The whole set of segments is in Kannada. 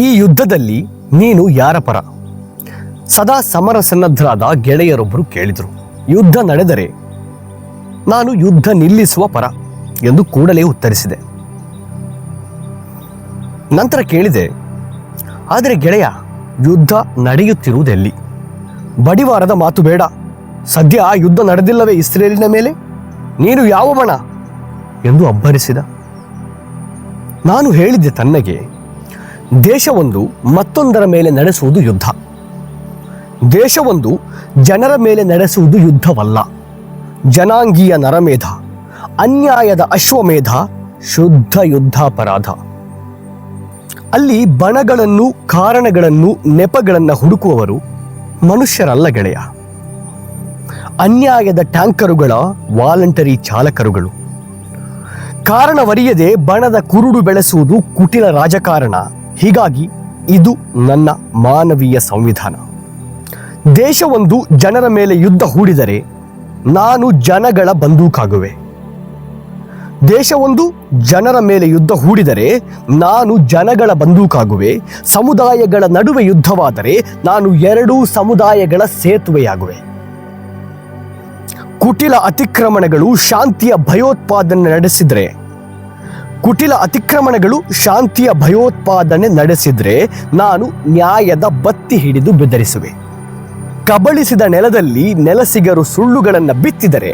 ಈ ಯುದ್ಧದಲ್ಲಿ ನೀನು ಯಾರ ಪರ? ಸದಾ ಸಮರ ಸನ್ನದ್ಧರಾದ ಗೆಳೆಯರೊಬ್ಬರು ಕೇಳಿದರು, ಯುದ್ಧ ನಡೆದರೆ ನಾನು ಯುದ್ಧ ನಿಲ್ಲಿಸುವ ಪರ? ಎಂದು ಕೂಡಲೇ ಉತ್ತರಿಸಿದೆ. ನಂತರ ಕೇಳಿದೆ, ಆದರೆ ಗೆಳೆಯ, ಯುದ್ಧ ನಡೆಯುತ್ತಿರುವುದೆಲ್ಲಿ? ಬಡಿವಾರದ ಮಾತು ಬೇಡ. ಸದ್ಯ ಆ ಯುದ್ಧ ನಡೆದಿಲ್ಲವೇ ಇಸ್ರೇಲಿನ ಮೇಲೆ? ನೀನು ಯಾವ ಬಣ? ಎಂದು ಅಬ್ಬರಿಸಿದ. ನಾನು ಹೇಳಿದ್ದೆ ತನ್ನಗೆ ದೇಶವೊಂದು ಮತ್ತೊಂದರ ಮೇಲೆ ನಡೆಸುವುದು ಯುದ್ಧ. ದೇಶವೊಂದು ಜನರ ಮೇಲೆ ನಡೆಸುವುದು ಯುದ್ಧವಲ್ಲ. ಜನಾಂಗೀಯ ನರಮೇಧ, ಅನ್ಯಾಯದ ಅಶ್ವಮೇಧ, ಶುದ್ಧ ಯುದ್ಧಾಪರಾಧ. ಅಲ್ಲಿ ಬಣಗಳನ್ನು, ಕಾರಣಗಳನ್ನು, ನೆಪಗಳನ್ನು ಹುಡುಕುವವರು ಮನುಷ್ಯರಲ್ಲ ಗೆಳೆಯ. ಅನ್ಯಾಯದ ಟ್ಯಾಂಕರುಗಳ ವಾಲಂಟರಿ ಚಾಲಕರುಗಳು. ಕಾರಣವರಿಯದೆ ಬಣದ ಕುರುಡು ಬೆಳೆಸುವುದು ಕುಟಿಲ ರಾಜಕಾರಣ. ಹೀಗಾಗಿ ಇದು ನನ್ನ ಮಾನವೀಯ ಸಂವಿಧಾನ. ದೇಶವೊಂದು ಜನರ ಮೇಲೆ ಯುದ್ಧ ಹೂಡಿದರೆ ನಾನು ಜನಗಳ ಬಂದೂಕಾಗುವೆ. ದೇಶವೊಂದು ಜನರ ಮೇಲೆ ಯುದ್ಧ ಹೂಡಿದರೆ ನಾನು ಜನಗಳ ಬಂದೂಕಾಗುವೆ. ಸಮುದಾಯಗಳ ನಡುವೆ ಯುದ್ಧವಾದರೆ ನಾನು ಎರಡೂ ಸಮುದಾಯಗಳ ಸೇತುವೆಯಾಗುವೆ. ಕುಟಿಲ ಅತಿಕ್ರಮಣಗಳು ಶಾಂತಿಯ ಭಯೋತ್ಪಾದನೆ ನಡೆಸಿದರೆ ಕುಟಿಲ ಅತಿಕ್ರಮಣಗಳು ಶಾಂತಿಯ ಭಯೋತ್ಪಾದನೆ ನಡೆಸಿದ್ರೆ ನಾನು ನ್ಯಾಯದ ಬತ್ತಿ ಹಿಡಿದು ಬೆದರಿಸುವೆ. ಕಬಳಿಸಿದ ನೆಲದಲ್ಲಿ ನೆಲಸಿಗರು ಸುಳ್ಳುಗಳನ್ನು ಬಿತ್ತಿದರೆ,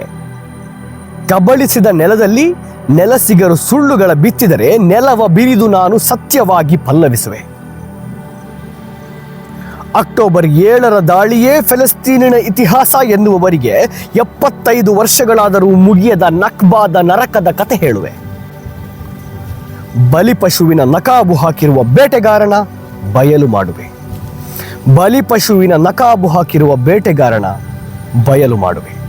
ಕಬಳಿಸಿದ ನೆಲದಲ್ಲಿ ನೆಲಸಿಗರು ಸುಳ್ಳುಗಳ ಬಿತ್ತಿದರೆ ನೆಲವ ಬಿರಿದು ನಾನು ಸತ್ಯವಾಗಿ ಪಲ್ಲವಿಸುವೆ. ಅಕ್ಟೋಬರ್ ಏಳರ ದಾಳಿಯೇ ಫೆಲಸ್ತೀನಿನ ಇತಿಹಾಸ ಎನ್ನುವವರಿಗೆ ಎಪ್ಪತ್ತೈದು ವರ್ಷಗಳಾದರೂ ಮುಗಿಯದ ನಕ್ಬಾದ ನರಕದ ಕತೆ ಹೇಳುವೆ. ಬಲಿಪಶುವಿನ ನಕಾಬು ಹಾಕಿರುವ ಬೇಟೆಗಾರನ ಬಯಲು ಮಾಡುವೆ. ಬಲಿಪಶುವಿನ ನಕಾಬು ಹಾಕಿರುವ ಬೇಟೆಗಾರನ ಬಯಲು ಮಾಡುವೆ.